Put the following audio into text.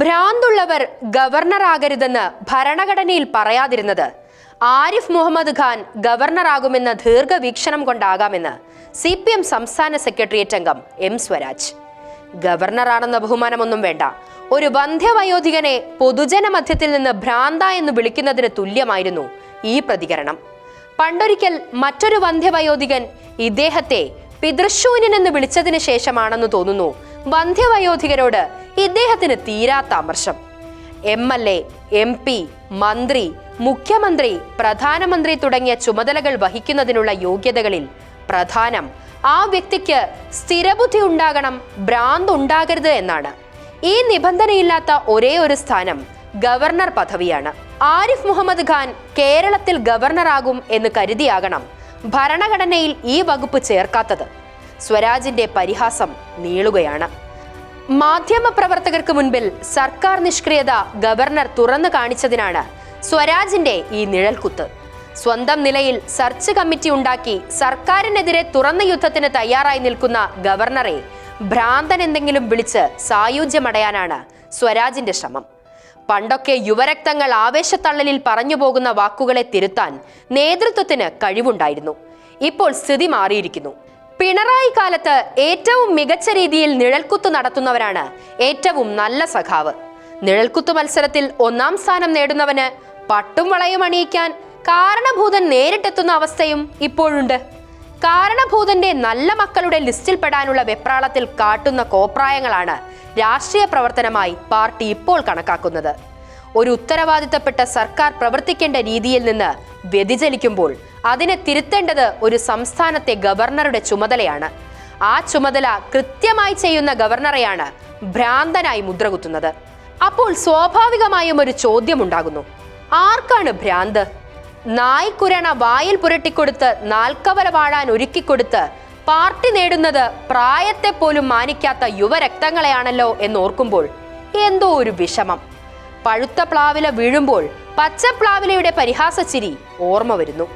ഭ്രാന്തുള്ളവർ ഗവർണറാകരുതെന്ന് ഭരണഘടനയിൽ പറയാതിരുന്നത്. ആരിഫ് മുഹമ്മദ് ഖാൻ ഗവർണറാകുമെന്ന ദീർഘവീക്ഷണം കൊണ്ടാകാമെന്ന് സി പി എം സംസ്ഥാന സെക്രട്ടേറിയറ്റ് അംഗം എം സ്വരാജ്. ഗവർണറാണെന്ന ബഹുമാനമൊന്നും വേണ്ട. ഒരു വന്ധ്യവയോധികനെ പൊതുജന മധ്യത്തിൽ നിന്ന് ഭ്രാന്ത എന്ന് വിളിക്കുന്നതിന് തുല്യമായിരുന്നു ഈ പ്രതികരണം. പണ്ടൊരിക്കൽ മറ്റൊരു വന്ധ്യവയോധികൻ ഇദ്ദേഹത്തെ പിതൃശൂന്യൻ എന്ന് വിളിച്ചതിന് ശേഷമാണെന്ന് തോന്നുന്നു. വന്ധ്യവയോധികരോട് ഇദ്ദേഹത്തിന് തീരാത്ത അമർഷം. M L A M P മന്ത്രി മുഖ്യമന്ത്രി പ്രധാനമന്ത്രി തുടങ്ങിയ ചുമതലകൾ വഹിക്കുന്നതിനുള്ള യോഗ്യതകളിൽ പ്രധാനം ആ വ്യക്തിക്ക് സ്ഥിരബുദ്ധി ഉണ്ടാകണം ഭ്രാന്ത് ഉണ്ടാകരുത് എന്നാണ്. ഈ നിബന്ധനയില്ലാത്ത ഒരേ ഒരു സ്ഥാനം ഗവർണർ പദവിയാണ്. ആരിഫ് മുഹമ്മദ് ഖാൻ കേരളത്തിൽ ഗവർണറാകും എന്ന് കരുതിയാകണം ഭരണഘടനയിൽ ഈ വകുപ്പ് ചേർക്കാത്തത്. സ്വരാജിന്റെ പരിഹാസം നീളുകയാണ്. മാധ്യമപ്രവർത്തകർക്ക് മുൻപിൽ സർക്കാർ നിഷ്ക്രിയത ഗവർണർ തുറന്നു കാണിച്ചതിനാണ് സ്വരാജിന്റെ ഈ നിഴൽക്കുത്ത്. സ്വന്തം നിലയിൽ സർച്ച് കമ്മിറ്റി ഉണ്ടാക്കി സർക്കാരിനെതിരെ തുറന്ന യുദ്ധത്തിന് തയ്യാറായി നിൽക്കുന്ന ഗവർണറെ ഭ്രാന്തൻ എന്തെങ്കിലും വിളിച്ച് സായുജ്യമടയാനാണ് സ്വരാജിന്റെ ശ്രമം. പണ്ടൊക്കെ യുവരക്തങ്ങൾ ആവേശത്തള്ളലിൽ പറഞ്ഞു പോകുന്ന വാക്കുകളെ തിരുത്താൻ നേതൃത്വത്തിന് കഴിവുണ്ടായിരുന്നു. ഇപ്പോൾ സ്ഥിതി മാറിയിരിക്കുന്നു. പിണറായി കാലത്ത് ഏറ്റവും മികച്ച രീതിയിൽ നിഴൽക്കുത്ത് നടത്തുന്നവരാണ് ഏറ്റവും നല്ല സഖാവ്. നിഴൽക്കുത്ത് മത്സരത്തിൽ ഒന്നാം സ്ഥാനം നേടുന്നവന് പട്ടും വളയും അണിയിക്കാൻ കാരണഭൂതൻ നേരിട്ടെത്തുന്ന അവസ്ഥയും ഇപ്പോഴുണ്ട്. കാരണഭൂതന്റെ നല്ല മക്കളുടെ ലിസ്റ്റിൽ പെടാനുള്ള വെപ്രാളത്തിൽ കാട്ടുന്ന കോപ്രായങ്ങളാണ് രാഷ്ട്രീയ പ്രവർത്തനമായി പാർട്ടി ഇപ്പോൾ കണക്കാക്കുന്നത്. ഒരു ഉത്തരവാദിത്തപ്പെട്ട സർക്കാർ പ്രവർത്തിക്കേണ്ട രീതിയിൽ നിന്ന് വ്യതിചലിക്കുമ്പോൾ അതിനെ തിരുത്തേണ്ടത് ഒരു സംസ്ഥാനത്തെ ഗവർണറുടെ ചുമതലയാണ്. ആ ചുമതല കൃത്യമായി ചെയ്യുന്ന ഗവർണറെയാണ് ഭ്രാന്തനായി മുദ്രകുത്തുന്നത്. അപ്പോൾ സ്വാഭാവികമായും ഒരു ചോദ്യം ഉണ്ടാകുന്നു ആർക്കാണ് ഭ്രാന്ത്? നായ്ക്കുരണ വായിൽ പുരട്ടിക്കൊടുത്ത് നാൽക്കവല വാഴാൻ ഒരുക്കിക്കൊടുത്ത് പാർട്ടി നേടുന്നത് പ്രായത്തെ പോലും മാനിക്കാത്ത യുവരക്തങ്ങളെയാണല്ലോ എന്നോർക്കുമ്പോൾ എന്തോ ഒരു വിഷമം. പഴുത്ത പ്ലാവില വീഴുമ്പോൾ പച്ച പ്ലാവിലയുടെ പരിഹാസച്ചിരി ഓർമ്മ വരുന്നു.